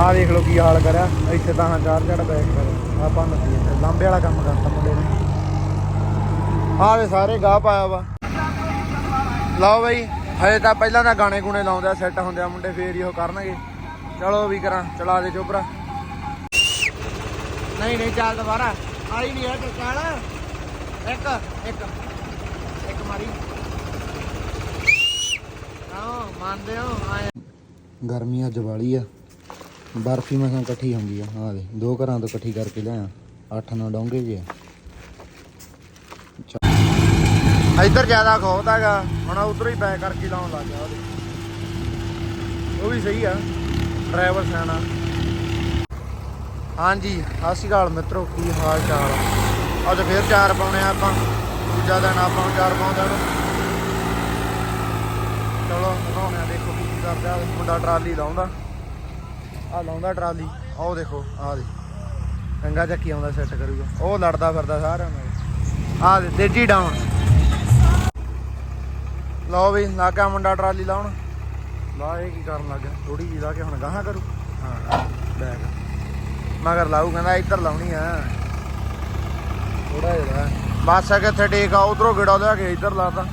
ਆਹ ਦੇਖ ਲਓ ਕੀ ਹਾਲ ਕਰਿਆ। ਇੱਥੇ ਤਾਂ ਚਾਰ ਚੜ ਬੈਕ ਕਰ ਆਪਾਂ ਨਦੀ ਇੱਥੇ। ਲਾਂਬੇ ਵਾਲਾ ਕੰਮ ਕਰਤਾ ਮੁੰਡੇ ਨੇ। ਆਹ ਵੇ ਸਾਰੇ ਗਾਹ ਪਾਇਆ ਵਾ। ਲਓ ਬਈ ਹਜੇ ਤਾਂ ਪਹਿਲਾਂ ਤਾਂ ਗਾਣੇ ਗੁਣੇ ਲਾਉਂਦੇ ਆ ਸੈੱਟ ਹੁੰਦੇ ਆ ਮੁੰਡੇ ਫੇਰ ਹੀ ਉਹ ਕਰਨਗੇ। ਚਲੋ ਵੀ ਕਰਾਂ ਚਲਾ ਦੇ ਚੋਪਰਾ ਨਹੀਂ ਨਹੀਂ ਚੱਲ ਦੁਬਾਰਾ। ਆਈ ਨਹੀਂ ਹੈ ਚੱਲ ਇੱਕ ਇੱਕ। ਇੱਕ ਮਾਰੀ। ਆਓ ਮੰਨਦੇ ਹੋ ਆਏ। ਗਰਮੀ ਅੱਜ ਵਾਲੀ ਆ। ਬਰਫੀ ਮਸਾਂ ਇਕੱਠੀ ਹੁੰਦੀ ਆ, ਆਹ ਦੇ ਦੋ ਘਰਾਂ ਤੋਂ ਇਕੱਠੀ ਕਰਕੇ ਲਿਆ ਅੱਠ ਨੌ ਡੋਂਗੇ ਜੇ। ਇੱਧਰ ਜ਼ਿਆਦਾ ਖੋਤ ਹੁਣ ਉਧਰ ਹੀ ਬੈਕ ਕਰਕੇ ਲਾਉਣ ਲੱਗ ਗਿਆ ਉਹਦੇ। ਉਹ ਵੀ ਸਹੀ ਆ, ਡਰਾਈਵਰ ਸਿਆਣਾ। ਹਾਂਜੀ, ਸਤਿ ਸ਼੍ਰੀ ਅਕਾਲ ਮਿੱਤਰੋ, ਕੀ ਹਾਲ ਚਾਲ ਅੱਜ ਫੇਰ ਚਾਰ ਪਾਉਣੇ ਆ ਆਪਾਂ, ਦੂਜਾ ਦਿਨ ਆਪਾਂ ਨੂੰ ਚਾਰ ਪਾਉਂਦੇ ਨੂੰ। ਚਲੋ ਦਿਖਾਉਣੇ ਆ, ਦੇਖੋ ਕੀ ਕਰਦਾ ਉਹ ਮੁੰਡਾ ਟਰਾਲੀ ਲਾਉਂਦਾ। ਆ ਲਾਉਂਦਾ ਟਰਾਲੀ, ਆਹ ਦੇਖੋ, ਆਹ ਦੇ ਚੰਗਾ ਚੱਕੀ ਆਉਂਦਾ ਸੈੱਟ ਕਰੂਗਾ। ਉਹ ਲੜਦਾ ਫਿਰਦਾ ਸਾਰਿਆਂ ਨਾਲ ਆਹ ਦੇ ਤੇਜੀ ਡਾਊਨ ਲਓ ਵੀ ਲਾਗਾ ਮੁੰਡਾ ਟਰਾਲੀ ਲਾਉਣ। ਲਾ ਇਹ ਕੀ ਕਰਨ ਲੱਗਾ ਥੋੜੀ ਜਿਹੀ ਲਾ ਕੇ ਹੁਣ ਗਾਹਾਂ ਕਰੂ? ਹਾਂ ਬੈਗ ਮਗਰ ਲਾਊ, ਕਹਿੰਦਾ ਇੱਧਰ ਲਾਉਣੀ ਆ। ਥੋੜਾ ਜਿਹਾ। ਬਸ ਆ ਕਿੱਥੇ ਟੇਕ ਆ? ਉਧਰੋਂ ਗੇੜਾ ਲਿਆ ਕੇ ਇੱਧਰ ਲਾਤਾ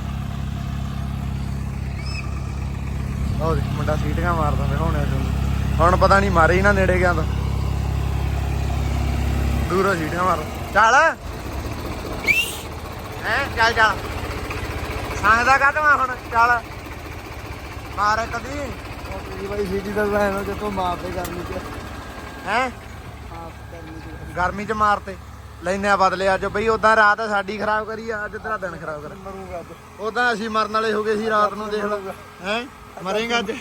ਉਹ ਮੁੰਡਾ ਸੀਟੀਆਂ ਮਾਰਦਾ ਦਿਖਾਉਣੇ ਤੁਹਾਨੂੰ। ਹੁਣ ਪਤਾ ਨਹੀਂ ਮਾਰੇ ਹੀ ਨਾ ਨੇੜੇ ਗਿਆ ਤਾਂ। ਦੂਰੋਂ ਸੀਟੀਆਂ ਮਾਰ। ਚੱਲ। ਹੈ ਚੱਲ ਚੱਲ। ਸੰਗਦਾ ਕਾਹਤੋਂ ਹੁਣ? ਚੱਲ। ਮਾਰ ਕਦੀ। ਉਹ ਤੇਰੀ ਬਾਈ ਸੀਟੀ ਦਾ ਲੈਣ ਜਿੱਥੋਂ ਮਾਰਦੇ ਗਰਮੀ ਚ। ਹੈ? ਗਰਮੀ ਚ। ਮਾਰਤੇ ਲੈਨੇ ਆ ਬਦਲੇ ਅੱਜ। ਬਈ ਉਦਾਂ ਰਾਤ ਸਾਡੀ ਖਰਾਬ ਕਰੀ ਅੱਜ ਤੇਰਾ ਦਿਨ ਖਰਾਬ ਕਰ ਮਰੂਗਾ ਅੱਜ। ਉਦਾਂ ਅਸੀਂ ਮਰਨ ਵਾਲੇ ਹੋ ਗਏ ਸੀ ਰਾਤ ਨੂੰ ਦੇਖ ਲਓ ਹੈ? ਮਰੇਗਾ ਅੱਜ।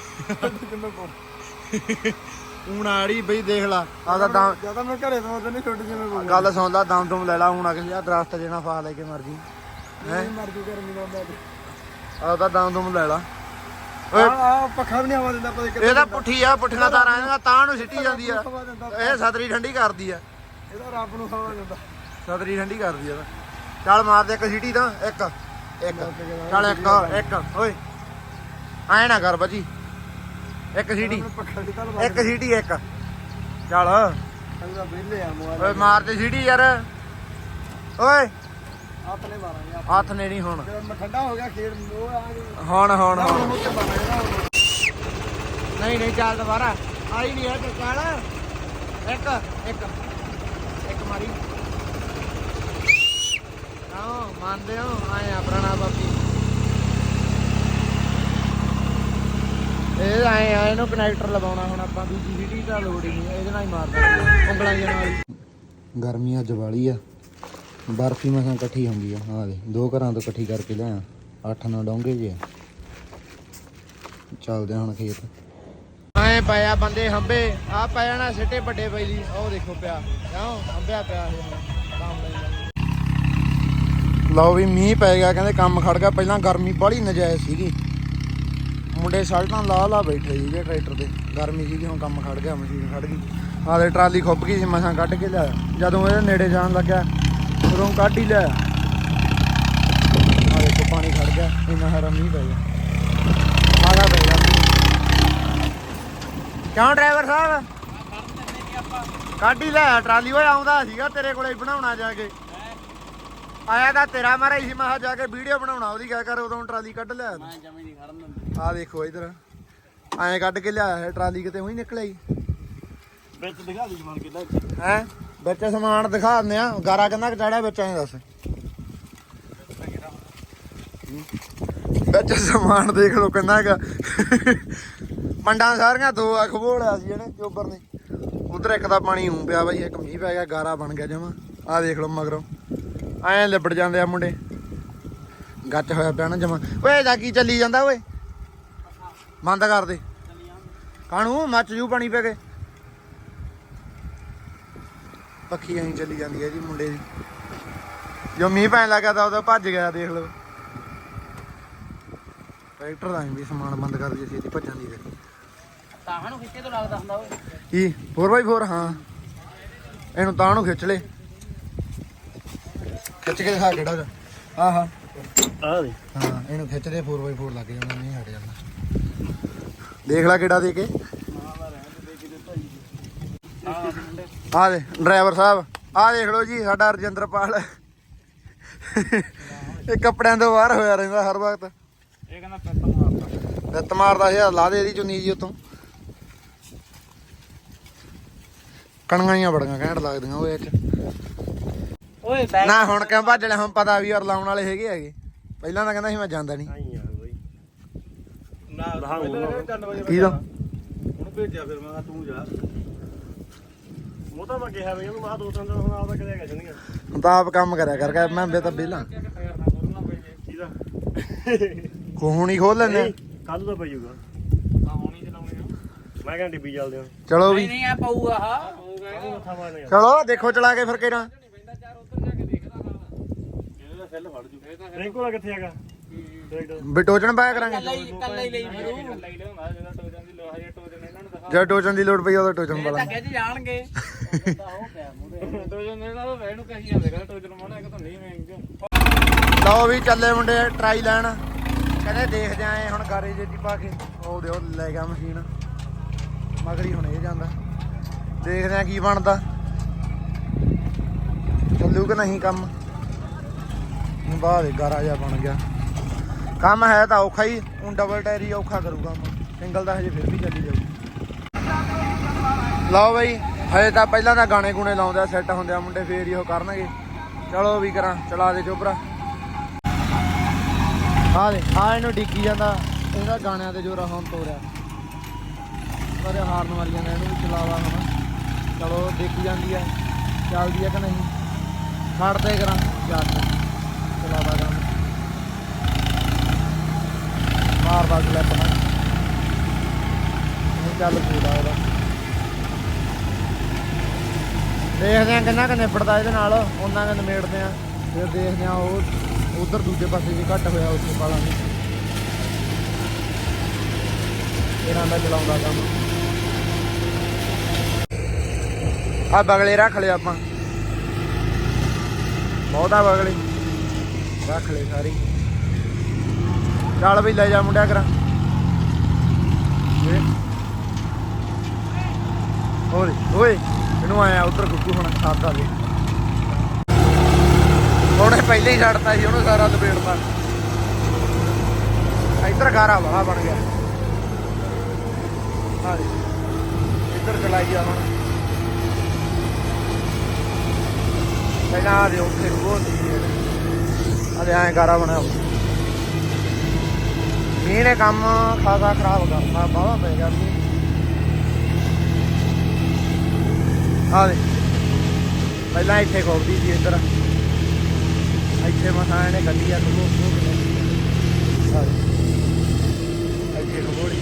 ਹੁਣ ਆੜੀ ਬਈ ਦੇਖ ਲਾ। ਆਦਾ ਦਮ ਜ਼ਿਆਦਾ ਮੈਂ ਘਰੇ ਤੋਂ ਉਹਦੇ ਨਹੀਂ ਛੁੱਟ ਜਿਵੇਂ ਕੋਈ ਗੱਲ ਸੁਣ ਲਾ ਦਮ ਦਮ ਲੈ ਲਾ ਹੁਣ ਅਗਲੀ ਆ ਦਰਖਤ ਜਿਹੜਾ ਫਾ ਲੈ ਕੇ ਮਰ ਜੀ ਨਹੀਂ ਮਰਦੀ ਗਰਮੀ ਨਾਲ ਮੈਂ ਆਦਾ ਦਮ ਦਮ ਲੈ ਲਾ। ਆ ਆ ਪੱਖਾ ਵੀ ਨਹੀਂ ਹਵਾ ਦਿੰਦਾ ਪਤਾ ਇਹ ਤਾਂ ਪੁੱਠੀ ਆ ਪੁੱਠੀਆਂ ਤਾਰਾਂ ਇਹਨਾਂ ਤਾਂ ਨੂੰ ਸਿੱਟੀ ਜਾਂਦੀ ਆ। ਇਹ ਸਤਰੀ ਠੰਡੀ ਕਰਦੀ ਆ। ਇਹਦਾ ਰੱਬ ਨੂੰ ਹਵਾ ਦਿੰਦਾ। ਸਤਰੀ ਠੰਡੀ ਕਰਦੀ ਆ। ਚੱਲ ਮਾਰ ਦੇ ਇੱਕ ਸੀਟੀ ਤਾਂ ਇੱਕ ਇੱਕ। ਚੱਲ ਇੱਕ ਇੱਕ ਓਏ। ਐ ਨਾ ਕਰ ਬੱਜੀ। ਇੱਕ ਸੀਟੀ। ਪੱਖਾ ਇੱਕ ਸੀਟੀ ਇੱਕ। ਚੱਲ। ਇਹਦਾ ਵਿਹਲੇ ਆ ਮੋਬਾਈਲ ਓਏ ਮਾਰ ਦੇ ਸੀਟੀ ਯਾਰ। ਓਏ। ਆਪਣੇ ਮਾਰਾਂਗੇ ਹੱਥ ਨੇ ਨਹੀਂ ਹੁਣ। ਜਦੋਂ ਮੈਂ ਠੰਡਾ ਹੋ ਗਿਆ ਖੇਡ ਉਹ ਆ ਗਈ। ਹੁਣ ਹੁਣ ਹੁਣ। ਹੁਣ ਤੇ ਬਣਾ ਜਿਹੜਾ ਨਹੀਂ ਨਹੀਂ ਚੱਲ ਦੁਬਾਰਾ। ਆਈ ਨਹੀਂ ਹੈ ਚੱਲ। ਇੱਕ ਇੱਕ। ਇੱਕ ਮਾਰੀ। ਆਓ ਮੰਨਦੇ ਹੋ? ਆਏ ਆ ਪੁਰਾਣਾ ਬਾਪੀ ਇਹ ਆਏ ਆ ਇਹਨੂੰ ਕਨੈਕਟਰ ਲਵਾਉਣਾ ਹੁਣ ਆਪਾਂ ਦੂਜੀ ਵੀਡੀ ਤਾਂ ਲੋੜ ਹੀ ਨਹੀਂ ਇਹਦੇ ਨਾਲ ਹੀ ਮਾਰਦਾ ਉਂਗਲਾਂ ਜਿਹੇ ਨਾਲ ਹੀ। ਗਰਮੀ ਅੱਜ ਵਾਲੀ ਆ। ਬਰਫੀ ਮਸਾਂ ਇਕੱਠੀ ਹੁੰਦੀ ਆ ਆਹ ਦੇ ਦੋ ਘਰਾਂ ਤੋਂ ਇਕੱਠੀ ਕਰਕੇ ਲਿਆ ਅੱਠ ਨੌ ਡੋਂਗੇ ਜੇ ਚੱਲਦੇ ਆ ਹੁਣ ਖੇਤ। ਐ ਪਿਆ ਬੰਦੇ ਹੰਬੇ ਆ ਪੈ ਜਾਣਾ ਸਿੱਟੇ ਵੱਡੇ ਪਈ ਦੀ ਉਹ ਦੇਖੋ ਪਿਆ ਕਿਉਂ ਹੰਬਿਆ ਪਿਆ ਇਹ ਲਓ ਵੀ ਮੀਂਹ ਪੈ ਗਿਆ ਕਹਿੰਦੇ ਕੰਮ ਖੜ ਗਿਆ ਪਹਿਲਾਂ ਗਰਮੀ ਬੜੀ ਨਜਾਇਜ਼ ਸੀਗੀ। ਮੁੰਡੇ ਸ਼ਰਟਾਂ ਲਾ ਲਾ ਬੈਠੇ ਸੀਗੇ ਟਰੈਕਟਰ ਤੇ। ਗਰਮੀ ਸੀਗੀ, ਹੁਣ ਕੰਮ ਖੜ ਗਿਆ, ਮਸ਼ੀਨ ਖੜ ਗਈ। ਹਾਲੇ ਟਰਾਲੀ ਖੁੱਭ ਗਈ ਸੀ, ਮਸਾਂ ਕੱਢ ਕੇ ਲਿਆ ਜਦੋਂ ਇਹਦੇ ਨੇੜੇ ਜਾਣ ਲੱਗਿਆ ਉਦੋਂ ਕੱਢ ਹੀ ਲਿਆ ਆ ਦੇਖੋ, ਪਾਣੀ ਖੜ ਗਿਆ, ਇੰਨਾ ਹਰਾ ਮੀਂਹ ਪੈ ਗਿਆ। ਆਗਾ ਪੈ ਗਿਆ। ਕਿਉਂ ਡਰਾਈਵਰ ਸਾਹਿਬ? ਕੱਢ ਹੀ ਲੈ ਟਰਾਲੀ ਓਏ, ਆਉਂਦਾ ਸੀਗਾ ਤੇਰੇ ਕੋਲੇ ਬਣਾਉਣਾ ਜਾ ਕੇ। ਆਇਆ ਤਾਂ ਤੇਰਾ ਮਾਰਾ ਸੀ, ਮੈਂ ਜਾ ਕੇ ਵੀਡੀਓ ਬਣਾਉਣਾ, ਉਹਦੀ ਕਹਿ ਕਰ, ਉਦੋਂ ਟਰਾਲੀ ਕੱਢ ਲਿਆ। ਮੈਂ ਜਮੀ ਨਹੀਂ ਖੜਨ ਦਿੰਦਾ। ਆ ਦੇਖੋ ਇਧਰ। ਐਂ ਕੱਢ ਕੇ ਲਿਆਇਆ ਹੈ ਟਰਾਲੀ ਕਿਤੇ ਉਹੀ ਨਿਕਲਿਆ ਹੀ ਵਿੱਚ ਦਿਖਾ ਦੀ ਜਮਾਨ ਕਿੱਦਾਂ ਹੈ? ਵਿੱਚ ਸਮਾਨ ਦਿਖਾ ਦਿੰਦੇ ਆ। ਗਾਰਾ ਕਿੰਨਾ ਚੜਿਆ ਵਿੱਚ ਐਂ ਦੱਸ। ਵਿੱਚ ਸਮਾਨ ਦੇਖ ਲਓ ਕਿੰਨਾ ਹੈਗਾ ਮੰਡਾਂ ਸਾਰੀਆਂ ਦੋ ਆ ਖਬੋੜਿਆ ਸੀ ਇਹਨੇ ਚੋਬਰ ਨੇ ਉਧਰ ਇੱਕ ਦਾ ਪਾਣੀ ਹੂੰ ਪਿਆ ਬਾਈ ਇੱਕ ਮੀਂਹ ਪੈ ਗਿਆ ਗਾਰਾ ਬਣ ਗਿਆ ਜਮਾ। ਆ ਦੇਖ ਲਓ ਮਗਰੋਂ। ਐਂ ਲਿਬੜ ਜਾਂਦੇ ਆ ਮੁੰਡੇ। ਗੱਚ ਹੋਇਆ ਪਿਆ ਨਾ ਜਮਾ। ਓਏ ਜਾ ਕੀ ਚੱਲੀ ਜਾਂਦਾ ਓਏ? ਬੰਦ ਕਰ ਦੇ। ਕਾਣੂ ਮੱਚ ਜੂ ਪਾਣੀ ਪੈ ਕੇ। ਪੱਖੀ ਐਂ ਚੱਲੀ ਜਾਂਦੀ ਹੈ ਜੀ ਮੁੰਡੇ ਦੀ। ਜੋ ਮੀਂਹ ਪੈਣ ਲੱਗਾ ਤਾਂ ਉਹਦਾ ਭੱਜ ਗਿਆ ਦੇਖ ਲਓ। ਟਰੈਕਟਰ ਦਾ ਵੀ ਸਮਾਨ ਬੰਦ ਕਰ ਦਈਏ ਛੇਤੀ ਭੱਜਣ ਦੀ ਫਿਰ। ਤਾਹਾਂ ਨੂੰ ਖਿੱਚੇ ਤੋਂ ਲੱਗਦਾ ਹੁੰਦਾ ਓਏ ਕੀ? 4x4 ਹਾਂ। ਇਹਨੂੰ ਤਾਂ ਨੂੰ ਖਿੱਚ ਲੈ। ਖਿੱਚ ਕੇ ਦਿਖਾ ਕਿਹੜਾ ਹਾਂ ਹਾਂ। ਆ ਦੇ ਹਾਂ ਇਹਨੂੰ ਖਿੱਚ ਦੇ 4x4 ਲੱਗ ਜਾਂਦਾ ਨਹੀਂ ਹਟ ਜਾਂਦਾ। ਦੇਖ ਲੈ ਕਿਹੜਾ ਦੇ ਕੇ। ਆ ਦੇ ਡਰਾਈਵਰ ਸਾਹਿਬ ਆ ਦੇਖ ਲਓ ਜੀ ਸਾਡਾ ਰਜਿੰਦਰਪਾਲ। ਇਹ ਕੱਪੜਿਆਂ ਤੋਂ ਬਾਹਰ ਹੋਇਆ ਰਹਿੰਦਾ ਹਰ ਵਕਤ। ਇਹ ਕਹਿੰਦਾ ਪੈਸਾ ਮਾਰਦਾ। ਲੱਤ ਮਾਰਦਾ ਸੀ ਲਾ ਦੇ ਇਹਦੀ ਚੁੰਨੀ ਜੀ ਉਤੋਂ। ਹੀ ਬੜੀਆਂ ਘੈਂਟ ਲੱਗਦੀਆਂ ਉਹ ਇੱਕ ਓਏ ਨਾ ਹੁਣ ਕਿਉਂ ਭੱਜ ਲਿਆ ਹੁਣ ਪਤਾ ਵੀ ਯਾਰ ਲਾਉਣ ਵਾਲੇ ਹੈਗੇ ਹੈਗੇ। ਪਹਿਲਾਂ ਤਾਂ ਕਹਿੰਦਾ ਸੀ ਮੈਂ ਜਾਂਦਾ ਨਹੀਂ। ਨਾ ਪਹਿਲਾਂ ਚੱਲ ਵਜੇ ਕੀ ਦਾ? ਉਹਨੂੰ ਭੇਜਿਆ ਫਿਰ ਮੈਂ ਕਿਹਾ ਤੂੰ ਜਾ। ਉਹ ਤਾਂ ਮੈਂ ਕਿਹਾ ਵੀ ਉਹਨੂੰ ਮੈਂ ਕਿਹਾ ਦੋ ਤਿੰਨ ਦਿਨ ਹੁਣ ਆਪਦਾ ਕਿਤੇ ਗਿਆ ਜੰਦੀਆਂ ਹੁਣ ਤਾਂ ਆਪ ਕੰਮ ਕਰਿਆ ਕਰਕੇ ਮੈਂ ਬੇ ਤਾਂ ਬਿੱਲਾਂ ਕੋਹਣੀ ਖੋਲ ਲੈਂਦੇ ਕੱਲ ਦਾ ਪਈ ਜੂਗਾ ਹੁਣੀ ਚਲਾਉਣੀ ਆ ਮੈਂ ਕਹਿੰਦਾ ਡਿੱਬੀ ਚੱਲਦੇ ਆ। ਚਲੋ ਵੀ। ਨਹੀਂ ਆ ਪਊਗਾ ਹਾਂ ਮੱਥਾ ਮਾਰਨੇ ਆ। ਚਲੋ ਦੇਖੋ ਚਲਾ ਕੇ ਫਿਰ ਕਿਹੜਾ। ਇਹਦਾ ਸੈੱਲ ਫੜ ਜੂ। ਰਿੰਕੂ ਦਾ ਕਿੱਥੇ ਹੈਗਾ? ਬਿਟੋਚਣ ਪਾਇਆ ਕਰਾਂਗੇ। ਕੱਲਾ ਹੀ ਲਈ ਫਿਰੂ ਕੱਲਾ ਹੀ ਲਿਆਉਂਦਾ ਦੀ ਲੋਹਾ ਇਹਨਾਂ ਨੂੰ ਦਿਖਾ ਜਦ ਟੋਚਣ ਦੀ ਲੋੜ ਪਈ ਉਦੋਂ ਟੋਚਣ ਵਾਲਾ। ਧੱਕੇ ਚ ਜਾਣਗੇ। ਟੋਜਨ ਇਹਨਾਂ ਦਾ ਵੈਨੂੰ ਕਹੀ ਜਾਂਦੇ ਕਹਿੰਦਾ ਟੋਜਨ ਮਾਣਾ ਇੱਕ ਤਾਂ ਨਹੀਂ ਮੈਂ ਲਓ ਵੀ ਚੱਲੇ ਮੁੰਡੇ ਟਰਾਈ ਲੈਣ। ਕਹਿੰਦੇ ਦੇਖਦੇ ਆਏ ਹੁਣ ਗਾਰੇ ਜੇ ਦੀ ਪਾ ਕੇ। ਉਹ ਦੇ ਉਹ ਲੈ ਗਿਆ ਮਸ਼ੀਨ। ਮਗਰੀ ਹੁਣ ਇਹ ਜਾਂਦਾ। ਦੇਖਦੇ ਆ ਕੀ ਬਣਦਾ। ਚੱਲੂ ਕਿ ਨਹੀਂ ਕੰਮ? ਦੇ ਗਾਰਾ ਜਿਹਾ ਬਣ ਗਿਆ। ਕੰਮ ਹੈ ਤਾਂ ਔਖਾ ਹੀ, ਹੁਣ ਡਬਲ ਟਾਇਰ ਹੀ ਔਖਾ ਕਰੂਗਾ ਮੈਂ ਸਿੰਗਲ ਦਾ ਹਜੇ ਫਿਰ ਵੀ ਚੱਲੀ ਜਾਊ। ਲਓ ਬਈ, ਹਜੇ ਤਾਂ ਪਹਿਲਾਂ ਤਾਂ ਗਾਣੇ ਗੁਣੇ ਲਾਉਂਦੇ ਆ ਸੈੱਟ ਹੁੰਦੇ ਆ, ਮੁੰਡੇ ਫੇਰ ਹੀ ਉਹ ਕਰਨਗੇ। ਚਲੋ ਵੀ ਕਰਾਂ, ਚਲਾ ਦੇ ਚੋਪਰਾ ਆ ਦੇ ਆ ਇਹਨੂੰ ਡਿੱਗੀ ਜਾਂਦਾ, ਇਹਦਾ ਗਾਣਿਆਂ ਤੇ ਜੋਰਾ ਹੁਣ ਤੋਰਿਆ। ਪਰ ਹਾਰਨ ਵਾਲੀਆਂ ਨੇ, ਇਹਨੂੰ ਵੀ ਚਲਾਵਾ ਹੁਣ। ਚਲੋ ਦੇਖੀ ਜਾਂਦੀ ਆ, ਚੱਲਦੀ ਆ ਕਿ ਨਹੀਂ? ਛੱਡਦੇ ਕਰਾਂ, ਜਾ ਕੇ। ਚਲਾਵਾ ਕੰਮ ਮਾਰਦਾ ਸਲੈਪ ਨਾਲ ਇਹ ਚੱਲ ਪੂਰਾ ਉਹਦਾ। ਦੇਖਦੇ ਆ ਕਿੰਨਾ ਕੁ ਨਿਬੜਦਾ ਇਹਦੇ ਨਾਲ ਉਹਨਾਂ ਕੁ ਨਿਬੇੜਦੇ ਆ ਫਿਰ ਦੇਖਦੇ ਆ ਉਹ ਉਧਰ ਦੂਜੇ ਪਾਸੇ ਜੇ ਘੱਟ ਹੋਇਆ ਉੱਥੇ ਪਾਲਾਂਗੇ ਇਹਨਾਂ ਦਾ ਚਲਾਉਂਦਾ ਕੰਮ। ਆ ਬਗਲੇ ਰੱਖ ਲਏ ਆਪਾਂ। ਬਹੁਤਾ ਬਗਲੇ। ਰੱਖ ਲਏ ਸਾਰੀ। ਚੱਲ ਵੀ ਲੈ ਜਾ ਮੁੰਡਿਆ ਕਰਾਂ। ਓਏ। ਓਏ, ਇਹਨੂੰ ਆਇਆ ਉਧਰ ਗੁੱਗੂ ਹੁਣ ਖਾਦਾ ਦੇ ਉਹਨੇ ਪਹਿਲੇ ਹੀ ਛੱਡਤਾ ਸੀ, ਉਹਨੂੰ ਸਾਰਾ ਲਪੇੜਤਾ ਇੱਧਰ ਗਾਰਾ ਵਾਲਾ ਬਣ ਗਿਆ। ਹਾਂ ਇੱਧਰ ਚਲਾਈ ਆ ਹੁਣ। ਪਹਿਲਾਂ ਆ ਦੇ ਉੱਥੇ ਨੂੰ ਉਹ ਸੀ ਅਦੇ ਐਂ ਗਾਰਾ ਬਣਿਆ। ਹੋਇਆ। ਮੀਂਹ ਨੇ ਕੰਮ ਖਾਸਾ ਖਰਾਬ ਕਰਤਾ ਬਾਵਾ ਪੈ ਗਿਆ ਮੀਂਹ ਆ ਦੇ ਪਹਿਲਾਂ ਇੱਥੇ ਖੋਲਦੀ ਸੀ ਇੱਧਰ। ਇੱਥੇ ਮਸਾਂ ਇਹਨੇ ਗੱਡੀ ਆ ਖੋਲ ਖੋਲ। ਇੱਥੇ ਖੋੜੀ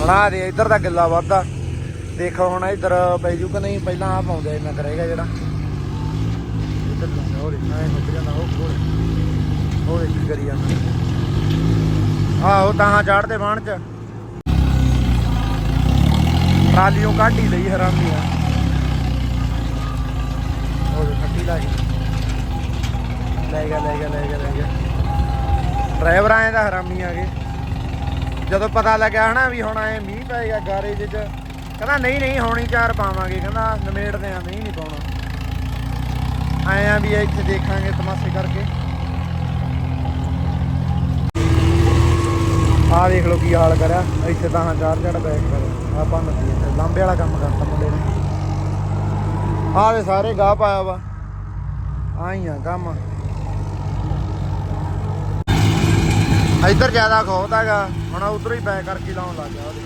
ਬਣਾ ਦੇ, ਇੱਧਰ ਦਾ ਗਿੱਲਾ ਵੱਧਦਾ। ਦੇਖੋ ਹੁਣ ਇੱਧਰ ਪੈ ਜੂ ਕਿ ਨਹੀਂ, ਪਹਿਲਾਂ ਆ ਪਾਉਂਦੇ ਇੰਨਾ ਕਰੇਗਾ ਜਿਹੜਾ। ਇੱਧਰ ਪਾਉਂਦਾ ਹੋਰ ਇੰਨਾ ਹੀ ਮੁੱਕ ਜਾਂਦਾ, ਉਹ ਖੋਲ। ਹੋਰ ਕੀ ਕਰੀ ਜਾਂਦਾ? ਆਹੋ ਤਾਂ ਚੜਦੇ ਬਾਣ ਚ। ਟਰਾਲੀਆਂ ਕੱਢ ਲਈ ਹਰਾਮੀ ਆ ਉਹ ਖੱਟੀ ਲਾ ਲੈ ਗਿਆ ਲੈ ਗਿਆ ਲੈ ਗਿਆ ਲੈ ਗਿਆ। ਡਰਾਈਵਰ ਆਏ ਤਾਂ ਹਰਾਮੀ ਆ ਗਏ। ਜਦੋਂ ਪਤਾ ਲੱਗਿਆ ਹਨਾ ਵੀ ਹੁਣ ਐ ਮੀਂਹ ਪਏਗਾ ਗਾਰੇਜ 'ਚ, ਕਹਿੰਦਾ ਨਹੀਂ ਨਹੀਂ, ਹੋਣੀ ਚਾਰ ਪਾਵਾਂਗੇ। ਕਹਿੰਦਾ ਨਮੇੜਦੇ ਆ, ਨਹੀਂ ਨਹੀਂ ਪਾਉਣਾ। ਆਏ ਆ ਵੀ ਇੱਥੇ ਦੇਖਾਂਗੇ ਤਮਾਸ਼ੇ ਕਰਕੇ। ਆਹ ਦੇਖ ਲਓ ਕੀ ਹਾਲ ਕਰਿਆ। ਇੱਥੇ ਤਾਂ ਹਾਂ, ਚਾਰ ਚੜ ਬੈਕ ਕਰ। ਆਪਾਂ ਨਦੀ ਇੱਥੇ। ਲਾਂਬੇ ਵਾਲਾ ਕੰਮ ਕਰਤਾ ਮੁੰਡੇ ਨੇ। ਆਹ ਦੇ ਸਾਰੇ ਗਾਹ ਪਾਇਆ ਵਾ। ਆਈ ਆ ਕੰਮ। ਇੱਧਰ ਜ਼ਿਆਦਾ ਖੋਹਦਾਗਾ ਹੁਣ ਉਧਰ ਹੀ ਬੈਕ ਕਰਕੇ ਲਾਉਣ ਲੱਗ ਗਿਆ ਉਹਦੇ।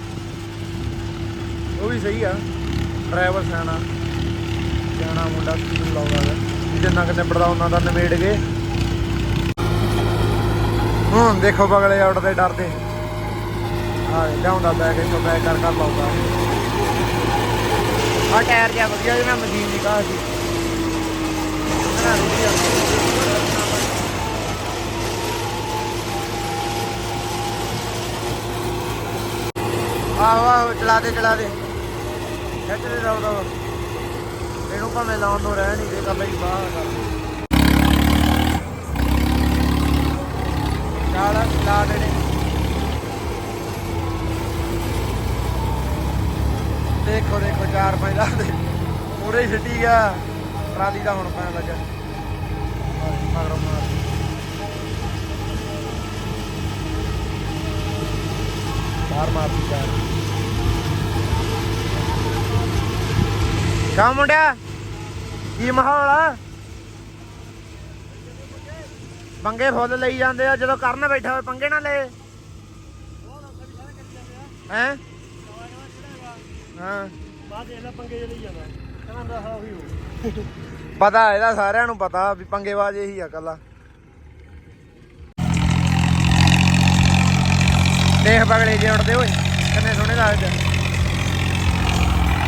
ਉਹ ਵੀ ਸਹੀ ਆ। ਡਰਾਈਵਰ ਸਿਆਣਾ। ਸਿਆਣਾ ਮੁੰਡਾ ਸਕੂਲ ਲਾਉਂਦਾ ਹੈ ਜਿੰਨਾ ਕਿ ਨਿਬੜਦਾ ਉਹਨਾਂ ਦਾ ਨਿਬੇੜ ਗਏ ਹੁਣ ਦੇਖੋ ਬਗਲੇ ਉੱਡਦੇ ਡਰਦੇ। ਆ ਲਿਆਉਂਦਾ ਬੈਗ ਇੱਥੋਂ ਬੈਗ ਕਰ ਕਰ ਲਾਉਂਦਾ। ਆ ਟਾਇਰ ਜਿਹਾ ਵਧੀਆ ਜਿਹਨਾਂ ਮਸ਼ੀਨ ਦੀ ਕਾਹ ਸੀ ਇਹਨਾਂ ਵਧੀਆ। ਆਹੋ ਆਹੋ, ਚਲਾ ਦੇ ਚਲਾ ਦੇ। ਖਿੱਚ ਦੇ ਦਬ ਦਬ ਇਹਨੂੰ ਭਾਵੇਂ ਲਾਉਣ ਨੂੰ ਰਹਿ ਨਹੀਂ ਦੇ ਕੱਲਾ ਹੀ ਬਾਹਰ ਕਰ ਦੇ ਚੱਲ, ਲਾ ਦੇ ਨੇ ਦੇਖੋ ਦੇਖੋ, ਚਾਰ ਪੰਜ ਦਾ। ਪੂਰੇ ਛੱਡੀ ਗਿਆ। ਟਰਾਲੀ ਦਾ ਹੁਣ ਪੈਣ ਲੱਗਾ। ਮਗਰੋਂ ਮਾਰ ਬਾਹਰ ਮਾਰਦੀ ਚਾਰ। ਕਾ ਮੁੰਡਿਆ? ਕੀ ਮਾਹੌਲ ਆ? ਪੰਗੇ ਫੁੱਲ ਲਈ ਜਾਂਦੇ ਆ, ਜਦੋਂ ਕਰਨ ਬੈਠਾ ਹੋਵੇ ਪੰਗੇ ਨਾ ਲੈ ਹੈ? ਹਾਂ। ਬਾਅਦ ਇਹਦਾ ਪੰਗੇ ਜਿਹੇ ਲਈ ਜਾਂਦਾ। ਕਹਿੰਦਾ ਹਾਂ ਉਹੀ ਹੋ ਪਤਾ ਇਹਦਾ ਸਾਰਿਆਂ ਨੂੰ ਪਤਾ ਵੀ ਪੰਗੇਬਾਜ਼ ਇਹੀ ਆ ਕੱਲਾ ਦੇਖ ਬਗਲੇ ਜੇ ਉੱਡਦੇ ਓਏ ਕਿੰਨੇ ਸੋਹਣੇ ਲੱਗਦੇ।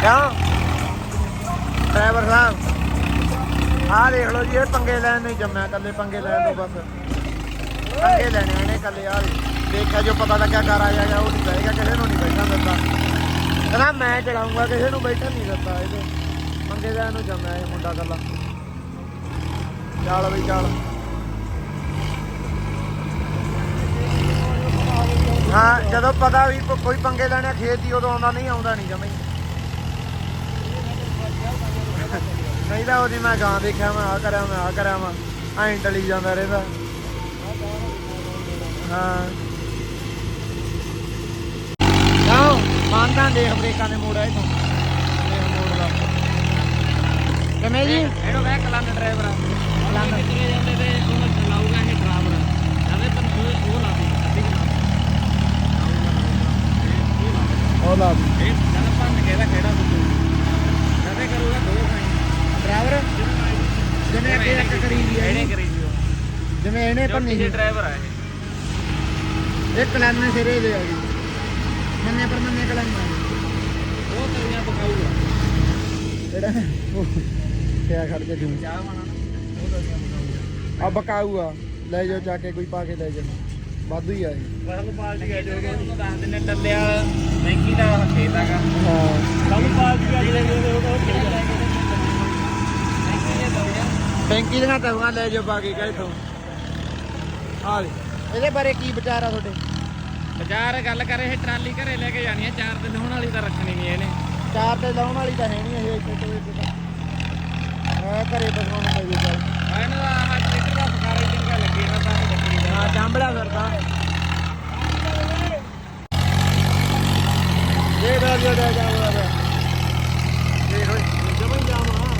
ਕਿਉਂ? ਡਰਾਈਵਰ ਸਾਹਿਬ ਆਹ ਦੇਖ ਲਓ ਜੀ ਇਹ ਪੰਗੇ ਲੈਣ ਨਹੀਂ ਜੰਮਿਆ ਕੱਲੇ ਪੰਗੇ ਲੈਣ ਤੋਂ ਬਸ। ਪੰਗੇ ਲੈਣੇ ਇਹਨੇ ਕੱਲੇ ਆ ਦੇਖਿਆ ਜੋ ਪਤਾ ਲੱਗਿਆ ਘਰ ਆ ਜਾਏਗਾ ਉਹ ਨਹੀਂ ਬੈਠੇਗਾ ਕਿਸੇ ਨੂੰ ਨਹੀਂ ਬੈਠਣ ਦਿੰਦਾ ਕਹਿੰਦਾ ਮੈਂ ਚਲਾਉਂਗਾ ਕਿਸੇ ਨੂੰ ਬੈਠਣ ਨਹੀਂ ਦਿੰਦਾ ਇਹਦੇ। ਪੰਗੇ ਲੈਣ ਨੂੰ ਜੰਮਿਆ ਇਹ ਮੁੰਡਾ ਕੱਲਾ ਚੱਲ ਬਈ, ਚੱਲ। ਹਾਂ, ਜਦੋਂ ਪਤਾ ਵੀ ਕੋਈ ਪੰਗੇ ਲੈਣੇ ਆ, ਖੇਤ ਹੀ ਉਦੋਂ ਆਉਂਦਾ, ਨਹੀਂ ਆਉਂਦਾ ਨਹੀਂ ਜਮਈ ਨਹੀਂ ਤਾਂ ਉਹਦੀ ਮੈਂ ਗਾਂ ਦੇਖਿਆ, ਮੈਂ ਆ ਕਰਿਆ, ਮੈਂ ਆ ਕਰਿਆ, ਮੈਂ। ਐਂ ਟਲੀ ਜਾਂਦਾ ਰਹਿੰਦਾ। ਹਾਂ। ਮਾਨਦਾਂ ਦੇਖ ਬ੍ਰੇਕਾਂ ਦੇ ਮੋੜ ਆ ਇਥੋਂ। ਦੇਖ ਮੋੜ ਦਾ। ਕਿਵੇਂ ਜੀ? ਇਹਨੂੰ ਕਹਿ ਕਲਨ ਡਰਾਈਵਰ ਕਲਨ ਕਿੱਥੇ ਜਾਂਦੇ ਤੇ ਉਹਨੂੰ ਚਲਾਊਗਾ ਇਹ ਡਰਾਈਵਰ ਜਾਵੇ ਪਰ ਉਹ ਉਹ ਲਾ ਦੇ ਅੱਧੀ ਉਹ ਲਾ ਇਹ ਜਦ ਭੰਨ ਕੇ ਦਾ ਖੇੜਾ ਦੁੱਤੂ ਜਾਵੇ ਕਰੂਗਾ ਦੋ ਖਾਈ। ਡਰਾਈਵਰ? ਜਿਵੇਂ ਅੱਗੇ ਇੱਕ ਕਰੀ ਦੀ ਹੈ ਇਹਨੇ ਕਰੀ ਦੀ ਉਹ ਜਿਵੇਂ ਇਹਨੇ ਜੋ ਸੀ। ਡਰਾਈਵਰ ਆ ਇਹ। ਇਹ ਕਲਾਨੇ ਸਿਰੇ ਦੇ ਆ ਗਈ ਮੰਨੇ ਪਰ ਮੰਨੇ ਕਲਾਨੇ ਉਹ ਤੇਰੀਆਂ ਬਕਾਊਗਾ ਜਿਹੜਾ ਕਿਆ ਖੜ ਕੇ ਦੂੰ ਚਾਹ ਵਾਣਾ ਉਹ ਤੇਰੀਆਂ ਬਕਾਊਗਾ ਆ ਬਕਾਊ ਆ ਲੈ ਜਾਓ ਜਾ ਕੇ ਕੋਈ ਪਾ ਕੇ ਲੈ ਜਾ ਵਾਧੂ ਹੀ ਆ ਇਹ। ਪਾਰਟੀ ਆ ਉਹਨੂੰ ਦੱਸ ਦਿੰਨੇ ਵਾਲਾ ਬੈਂਕੀ ਦਾ ਖੇਤ ਹੈਗਾ। ਹਾਂ। ਕੱਲ ਪਾਰਟੀ ਆ ਜਾਓਗੇ ਉਹ ਬੈਂਕੀ ਦੇ ਦਵੇ ਬੈਂਕੀ ਲੈ ਕਹੇ ਤੋਂ ਲੈ। ਇਹਦੇ ਬਾਰੇ ਕੀ ਵਿਚਾਰ ਆ ਤੁਹਾਡੇ? ਬਾਜ਼ਾਰ ਗੱਲ ਕਰੇ ਇਹ ਟਰਾਲੀ ਘਰੇ ਲੈ ਕੇ ਜਾਣੀ ਹੈ ਚਾਰ ਦਿਨ ਹੋਣ ਵਾਲੀ ਤਾਂ ਰੱਖਣੀ ਨਹੀਂ ਇਹਨੇ। ਚਾਰ ਤੇ ਲਾਉਣ ਵਾਲੀ ਤਾਂ ਹੈ ਨਹੀਂ ਇਹ ਇੱਥੇ ਤੋਂ ਇੱਥੇ ਤਾਂ ਆ ਘਰੇ ਬਸਾਉਣ ਪਈ ਜੀ ਚੱਲ ਇਹਨਾਂ ਦਾ ਆਹ ਟਰੈਕਟਰ ਦਾ ਪਕਾਰਾ ਹੀ ਚੰਗਾ ਲੱਗੇ ਨਾ ਤਾਂ ਇਹ ਬੱਕਰੀ ਦਾ ਹਾਂ ਚਾਂਬੜਾ ਫਿਰਦਾ। ਇਹ ਦਾ ਜੋ ਦਾ ਜਾ ਵਾ ਦੇਖ ਓਏ ਜਮਨ ਜਾਮਾ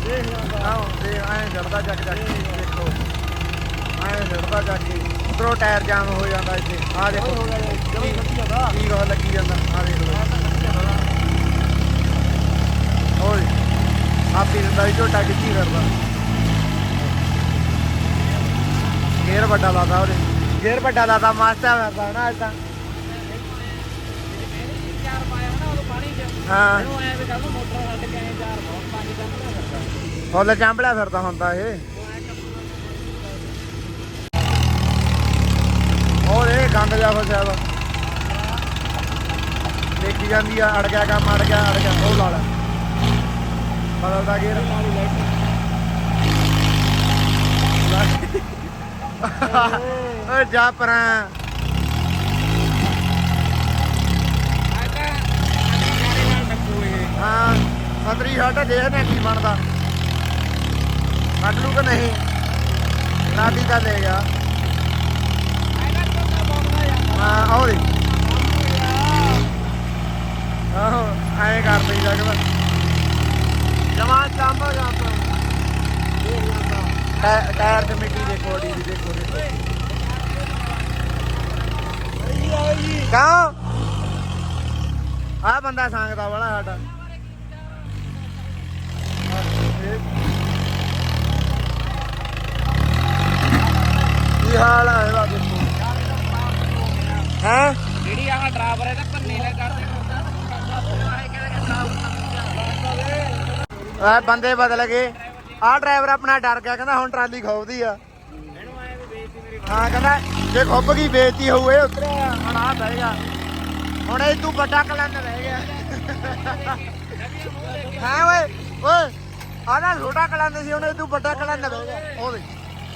ਦੇਖ ਲੈ। ਆਓ ਦੇ ਐਂ ਜੜਦਾ ਚੱਕ ਚੱਕ ਦੇਖੋ। ਐਂ ਜੜਦਾ ਚੱਕ ਉਧਰੋਂ ਟਾਇਰ ਜਾਮ ਹੋ ਜਾਂਦਾ ਇੱਥੇ। ਆ ਦੇਖੋ। ਜਾਂਦਾ ਕੀ ਰੋ ਲੱਗੀ ਜਾਂਦਾ। ਆ ਦੇਖ ਲਓ। ਓਏ ਆਪੀ ਦਿੰਦਾ ਵੀ ਝੋਟਾ ਕਿੱਥੀ ਕਰਦਾ। ਗੇਅਰ ਵੱਡਾ ਲਾਦਾ ਉਹਦੇ ਗੇਅਰ ਵੱਡਾ ਲਾਦਾ ਮਾਸਟਰ ਕਰਦਾ ਨਾ ਅੱਜ ਤਾਂ। ਹਾਂ। ਇਹਨੂੰ ਐ ਵੀ ਕੱਲ ਨੂੰ ਮੋਟਰ ਛੱਡ ਕੇ ਆਏ ਚਾਰ ਬਹੁਤ ਪਾਣੀ ਕੰਪੜਾ ਕਰਦਾ ਫੁੱਲ ਚਾਂਬਲਿਆ ਫਿਰਦਾ ਹੁੰਦਾ ਇਹ। ਹੋਰ ਇਹ ਗੰਦ ਜਾ ਫਸਿਆ ਵਾ ਦੇਖੀ ਜਾਂਦੀ ਆ ਅੜ ਗਿਆ ਕੰਮ ਅੜ ਗਿਆ ਅੜ ਗਿਆ ਉਹ ਲਾ ਲੈ। ਬਦਲਦਾ ਗੇਰ ਓਏ। ਜਾ ਪਰਾਂ। ਹਾਂ ਸੰਤਰੀ ਸਾਡਾ ਦੇਖਦੇ ਕੀ ਬਣਦਾ? ਕੱਢ ਲੂ ਕਿ ਨਹੀਂ? ਨਾਦੀ ਤਾਂ ਲੈ ਗਿਆ ਆਏਗਾ ਚੋਕਾ ਬੋਲਦਾ ਯਾਰ ਹਾਂ, ਆਓ ਦੇ ਆਹੋ, ਐਂ ਕਰ ਪਈ ਜਗਵਾ ਜਮਾ ਚਾਂਬਾ ਜਾਂਦਾ ਟਾਇਰ ਤੇ ਮਿੱਟੀ ਦੇ ਕੋੜੀ ਦੇਖੋ ਦੇਖੋ। ਕਾ ਆ ਬੰਦਾ ਸੰਗਦਾ ਵਾਲਾ ਸਾਡਾ। ਕੀ ਹਾਲ ਹੈ ਇਹਦਾ? ਹੈ? ਜਿਹੜੀ ਆਹ ਡਰਾਈਵਰ ਹੈ ਤਾਂ ਪੰਨੇ ਲੈ ਕਰਦੇ ਆ ਬੰਦੇ ਬਦਲ ਗਏ। ਆ ਡਰਾਈਵਰ ਆਪਣਾ ਡਰ ਗਿਆ ਕਹਿੰਦਾ ਹੁਣ ਟਰਾਲੀ ਖੋਬਦੀ ਆ। ਇਹਨੂੰ ਆਏ ਵੀ ਬੇਇੱਜ਼ਤੀ ਮੇਰੀ ਹਾਂ ਕਹਿੰਦਾ ਜੇ ਖੁੱਬ ਗਈ ਬੇਇੱਜ਼ਤੀ ਹੋਊ ਇਹ ਉਤਰਿਆ। ਹੁਣ ਆ ਬਹਿ ਗਿਆ। ਹੁਣ ਇਹ ਤੂੰ ਵੱਡਾ ਕਲੰਨ ਰਹਿ ਗਿਆ। ਹਾਂ ਓਏ ਓਏ ਆ ਨਾ ਛੋਟਾ ਕਲੰਨ ਸੀ ਹੁਣ ਇਹ ਤੂੰ ਵੱਡਾ ਕਲੰਨ ਬਹਿ ਗਿਆ। ਉਹ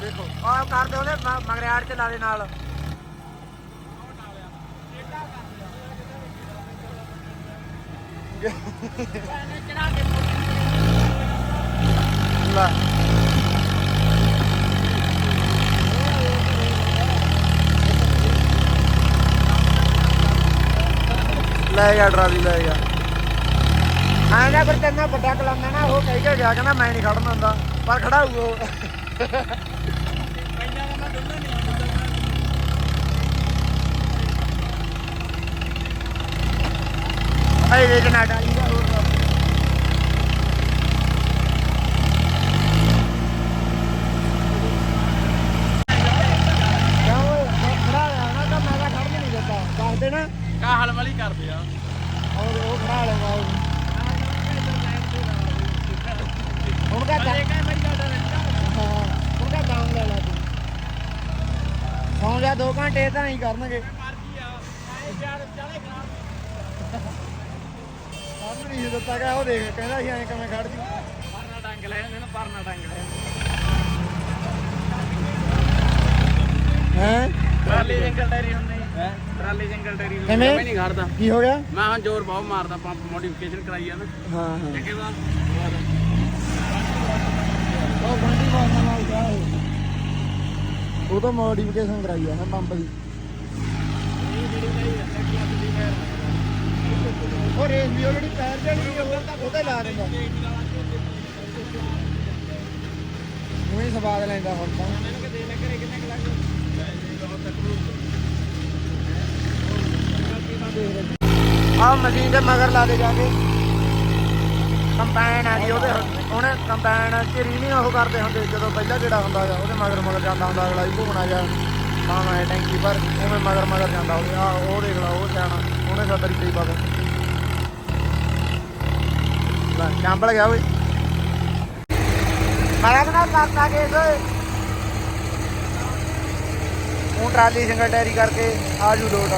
ਦੇਖੋ ਆ ਕਰਦੇ ਉਹਨੇ ਮਗਰਿਆੜ ਚ ਲਾ ਦੇ ਨਾਲ ਚੜਾ ਕੇ ਲੈ। ਲੈ ਗਿਆ ਟਰਾਲੀ ਲੈ ਗਿਆ ਆ ਨਾ ਫਿਰ ਤੈਨੂੰ ਵੱਡਾ ਕਲਾਉਂਦਾ ਨਾ, ਉਹ ਕਹਿ ਕੇ ਗਿਆ, ਕਹਿੰਦਾ ਮੈਂ ਨਹੀਂ ਖੜਨਾ ਹੁੰਦਾ, ਪਰ ਖੜਾ ਉਹ। ਦੇ ਜਨਾ ਡਾਲੀ ਦਾ ਹੋਰ ਕਿਉਂ ਓਏ ਮੈਂ ਖੜਾ ਲਿਆ ਨਾ ਤਾਂ ਮੈਂ ਤਾਂ ਖੜਨ ਨਹੀਂ ਦਿੰਦਾ ਦੱਸ ਦੇ ਨਾ ਕਾਹਲ ਵਾਲੀ ਕਰਦੇ ਆ। ਔਰ ਉਹ ਖੜਾ ਲੈਗਾ ਉਹ ਹੁਣ ਕਾ ਦਾ ਹਾਂ ਹੁਣ ਕਾ ਦਾਮ ਲੈ ਲਾ ਤੂੰ। ਸੌਂ ਜਾ 2 ਘੰਟੇ ਤਾਂ ਹੀ ਕਰਨਗੇ। ਦਿੱਤਾ ਗਿਆ ਉਹ ਦੇਖ ਕਹਿੰਦਾ ਸੀ ਐਂ ਕਿਵੇਂ ਖੜ ਜੀ ਪਰਨਾ ਡੰਗ ਲੈ ਜਾਂਦੇ ਨੇ ਪਰਨਾ ਡੰਗ ਲੈ ਹੈ? ਟਰਾਲੀ ਜੰਗਲ ਡੈਰੀ ਹੁੰਦੀ। ਹੈ? ਟਰਾਲੀ ਜੰਗਲ ਡੈਰੀ ਹੁੰਦੀ? ਮੈਂ ਨਹੀਂ ਖੜਦਾ। ਕੀ ਹੋ ਗਿਆ? ਮੈਂ ਹਾਂ ਜ਼ੋਰ ਬਹੁਤ ਮਾਰਦਾ ਪੰਪ ਮੋਡੀਫਿਕੇਸ਼ਨ ਕਰਾਈ ਆ ਨਾ। ਹਾਂ ਹਾਂ। ਦਾ ਉਹ ਬੰਦੀ ਮਾਰਨ ਨਾਲ ਗਿਆ ਉਹ ਤਾਂ ਮੋਡੀਫਿਕੇਸ਼ਨ ਕਰਾਈ ਆ ਨਾ ਪੰਪ ਦੀ। ਉਹ ਰੇਸ ਵੀ ਉਹ ਜਿਹੜੀ ਪੈਰ ਜਿਹੜੀ ਉਹ ਉਹਦੇ ਲਾ ਦਿੰਦਾ। ਉਹੀ ਸਵਾਦ ਲੈਂਦਾ ਹੁਣ ਤਾਂ। ਆ ਮਸ਼ੀਨ ਦੇ ਮਗਰ ਲਾ ਦੇ ਜਾ ਕੰਬਾਈਨ ਆ ਗਈ ਉਹਦੇ ਉਹਨੇ ਕੰਬਾਈਨ ਚ ਰੀ ਉਹ ਕਰਦੇ ਹੁੰਦੇ, ਜਦੋਂ ਪਹਿਲਾਂ ਜਿਹੜਾ ਹੁੰਦਾ ਗਾ, ਉਹਦੇ ਮਗਰ ਮਗਰ ਜਾਂਦਾ ਹੁੰਦਾ, ਅਗਲਾ ਵੀ ਘੁੰਮਣਾ ਜਾ। ਮਾਮਾ ਹੈ ਟੈਂਕੀ ਪਰ ਉਵੇਂ ਮਗਰ ਮਗਰ ਜਾਂਦਾ ਉਹਦੇ ਆ ਉਹ ਦੇਖ ਲਾ, ਉਹ ਜਾਣਾ ਉਹਨੇ ਤਾਂ ਤਰੀਕੇ ਹੀ ਲੈ ਚਾਂਬਲ ਗਿਆ ਓਏ। ਮਾਰਾ ਕਨਾ ਕਰਤਾ ਕੇ ਓਏ। ਉਹ ਟਰਾਲੀ ਸਿੰਗਲ ਟੈਰੀ ਕਰਕੇ ਆਜੂ ਲੋਟ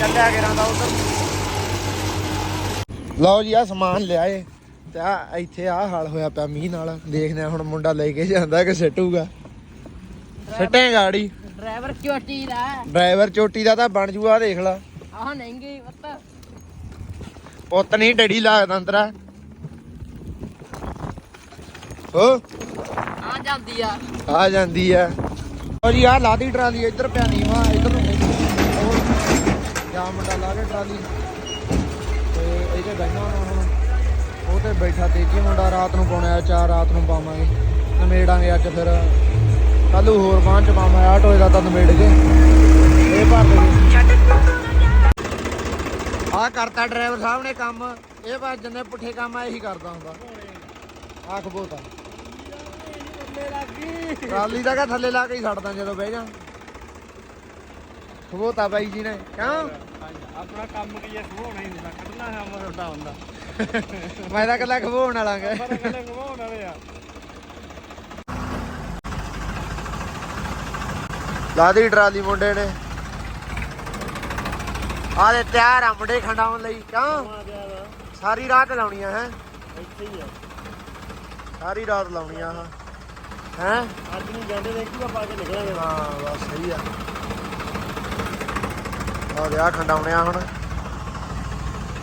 ਚੱਲਿਆ ਕੇ ਰਹਿੰਦਾ ਉਧਰ। ਲਓ ਜੀ ਆ ਸਮਾਨ ਲਿਆਏ। ਤੇ ਆ ਇੱਥੇ ਆ ਹਾਲ ਹੋਇਆ ਪਿਆ ਮੀਂਹ ਨਾਲ। ਦੇਖਦੇ ਆ ਹੁਣ ਮੁੰਡਾ ਲੈ ਕੇ ਜਾਂਦਾ ਕਿ ਸਿੱਟੂਗਾ। ਸਿੱਟੇ ਗਾੜੀ। ਡਰਾਈਵਰ ਚੋਟੀ ਦਾ। ਡਰਾਈਵਰ ਚੋਟੀ ਦਾ ਤਾਂ ਬਣ ਜੂਗਾ ਦੇਖ ਲਾ। ਆਹ ਨਹੀਂਗੀ ਪਤਾ। ਪੁੱਤ ਨਹੀਂ ਡੜੀ ਲੱਗਦਾ ਅੰਤਰਾ ਹੋ? ਆ ਜਾਂਦੀ ਆ। ਆ ਜਾਂਦੀ ਆ। ਉਹ ਜੀ ਆ ਲਾਦੀ ਟਰਾਲੀ ਇੱਧਰ ਪਿਆ ਨੀਵਾ ਇੱਧਰ ਨੂੰ ਹੋਰ ਜਾ ਮੁੰਡਾ ਲਾ ਕੇ ਟਰਾਲੀ। ਤੇ ਇਹਦੇ ਬੈਠਾ ਹੋਣਾ ਉਹ ਤੇ ਬੈਠਾ ਤੇਜੀ ਮੁੰਡਾ ਰਾਤ ਨੂੰ ਪਾਉਣਾ ਆ ਚਾਰ ਰਾਤ ਨੂੰ ਪਾਵਾਂਗੇ। ਨਮੇੜਾਂਗੇ ਅੱਜ ਫਿਰ। ਕੱਲੂ ਹੋਰ ਬਾਂਹ ਚ ਪਾਵਾਂਗੇ ਆਟੋ ਦਾ ਤਾਂ ਨਮੇੜ ਕੇ ਇਹ ਭਰ ਦੇ। ਆ ਕਰਤਾ ਡਰਾਈਵਰ ਸਾਹਿਬ ਨੇ ਕੰਮ। ਇਹ ਬਸ ਜਿੰਨੇ ਪੁੱਠੇ ਕੰਮ ਆ ਇਹੀ ਕਰਦਾ ਹੁੰਦਾ। ਆਖ ਬੋਤਾ ਟਰਾਲੀ ਦਾ ਕਾ ਥੱਲੇ ਲਾ ਕੇ ਹੀ ਛੱਡਦਾ ਜਦੋਂ ਬਹਿ ਜਾ। ਖਬੋਤਾ ਬਾਈ ਜੀ ਨੇ। ਕਿਉਂ? ਆਪਣਾ ਕੰਮ ਕੀ ਹੈ ਖਵਾਉਣਾ ਹੀ ਹੁੰਦਾ ਕੱਢਣਾ ਹੈ ਅਮਰ ਵੱਡਾ ਹੁੰਦਾ ਮੈਂ ਤਾਂ ਕੱਲਾ ਵਾਲਾ ਗਾ। ਖਵਾਉਣ ਵਾਲੇ ਆ। ਲਾਦੀ ਟਰਾਲੀ ਮੁੰਡੇ ਨੇ। ਆ ਦੇ ਤਿਆਰ ਆ ਮੁੰਡੇ ਖੰਡਾਉਣ ਲਈ ਆ ਵਾ ਸਾਰੀ ਰਾਤ ਲਾਉਣੀਆਂ ਹੈ। ਇੱਥੇ ਹੀ ਆ। ਸਾਰੀ ਰਾਤ ਲਾਉਣੀਆਂ ਆ ਹੈ? ਅੱਜ ਨਹੀਂ ਜਾਂਦੇ ਦੇਖੂਗਾ ਪਾ ਕੇ ਨਿਕਲਾਂਗੇ ਹਾਂ ਬਸ ਸਹੀ ਆ। ਆ ਵਿਆਹ ਖੰਡਾਉਣਿਆ ਹੁਣ।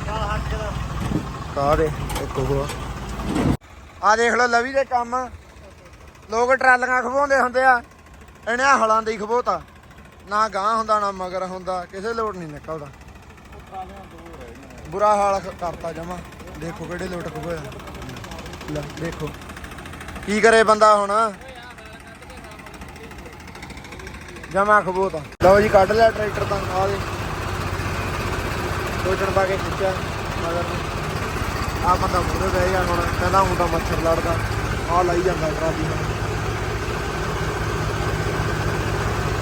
ਚੱਲ ਹੱਥ ਦਾ ਕਾ ਦੇ ਇੱਕ ਹੋਰ। ਆ ਦੇਖ ਲਓ ਲਵੀ ਦੇ ਕੰਮ। ਲੋਕ ਟਰਾਲੀਆਂ ਖਵਾਉਂਦੇ ਹੁੰਦੇ ਆ। ਇਹਨੇ ਹਲਾਂ ਦੇ ਹੀ ਖਵੋਤਾ ਨਾ ਗਾਂ ਹੁੰਦਾ, ਨਾ ਮਗਰ ਹੁੰਦਾ, ਕਿਸੇ ਲੋਟ ਨਹੀਂ ਨਿਕਲਦਾ। ਬੁਰਾ ਹਾਲ ਕਰਤਾ ਜਮਾ। ਦੇਖੋ ਕਿਹੜੇ ਲੋਟ ਖਵੋਇਆ ਲੈ, ਦੇਖੋ। ਕੀ ਕਰੇ ਬੰਦਾ ਹੁਣ? ਜਮਾ ਖਵੋਤਾ ਲਓ ਜੀ, ਕੱਢ ਲਿਆ ਟਰੈਕਟਰ ਤਾਂ, ਆ ਦੇ। ਸੋਚਣ ਪਾ ਕੇ ਖਿੱਚਿਆ, ਮਗਰ ਨੂੰ। ਆ ਬੰਦਾ ਮੂਰੇ ਬਹਿ ਗਿਆ ਹੁਣ, ਕਹਿੰਦਾ ਹੁਣ ਤਾਂ ਮੱਛਰ ਲੜਦਾ। ਆ ਲਾਈ ਜਾਂਦਾ ਟਰਾਲੀ ਨਾਲ।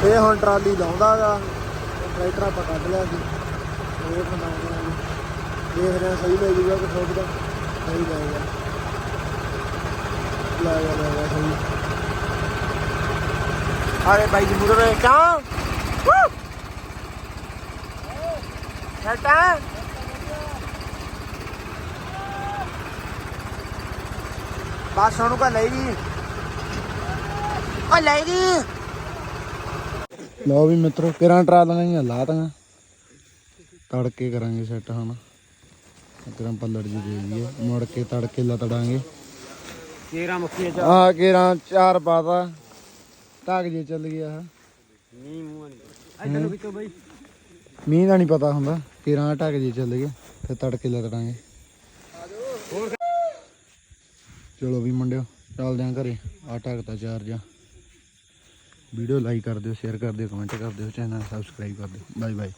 ਇਹ ਹੁਣ ਟਰਾਲੀ ਲਾਉਂਦਾ ਗਾ ਟਰੈਕਟਰ ਆਪਾਂ ਕੱਢ ਲਿਆ ਸੀ। ਇਹ ਬਣਾਉਂਦੇ ਆ ਦੇਖ ਰਹੇ ਸਹੀ ਲੈ ਜੂਗਾ ਕਿ ਠੋਕਦਾ ਨਹੀਂ ਲਾਏਗਾ ਲਾਏਗਾ ਲਾਏਗਾ ਸਹੀ। ਅਰੇ ਬਾਈ ਜੀ ਮੂਰੇ ਕਿਉਂ? ਹਟਾ ਬਸ ਉਹਨੂੰ ਕਹ ਲੈ ਜੀ ਓ ਲੈ ਜੀ ਲਓ ਵੀ ਮਿੱਤਰੋ ਕਿਰਾਂ ਟਰਾਲੀਆਂ ਹੀ ਲਾਤਾਂ ਤੜਕੇ ਕਰਾਂਗੇ ਸੈੱਟ ਹਨਾ ਇਕਰਾਂ ਪੱਲੜ ਜੀ ਦੇ ਦਈਏ। ਮੁੜ ਕੇ ਤੜਕੇ ਲਤੜਾਂਗੇ। ਕੇਰਾ ਮੱਕੀ ਚ ਆ ਕੇਰਾਂ ਚਾਰ ਪਾਤਾ। ਢਾਕ ਜੇ ਚੱਲ ਗਿਆ ਆ ਨਹੀਂ ਮੂੰਹ ਨਹੀਂ ਇੱਧਰ ਨੂੰ ਵਿੱਚੋਂ ਬਈ। ਮੀਂਹ ਦਾ ਨਹੀਂ ਪਤਾ ਹੁੰਦਾ। ਕੇਰਾਂ ਢਾਕ ਜੇ ਚੱਲ ਗਏ ਫਿਰ ਤੜਕੇ ਲਤੜਾਂਗੇ। ਚਲੋ ਵੀ ਮੁੰਡਿਓ ਚੱਲਦੇ ਆਂ ਘਰੇ। ਆ ਢਾਕਤਾ ਚਾਰ ਜਾਂ ਵੀਡੀਓ ਲਾਈਕ ਕਰ ਦਿਓ ਸ਼ੇਅਰ ਕਰ ਦਿਓ ਕਮੈਂਟ ਕਰ ਦਿਓ ਚੈਨਲ ਸਬਸਕ੍ਰਾਈਬ ਕਰ ਦਿਓ। Bye bye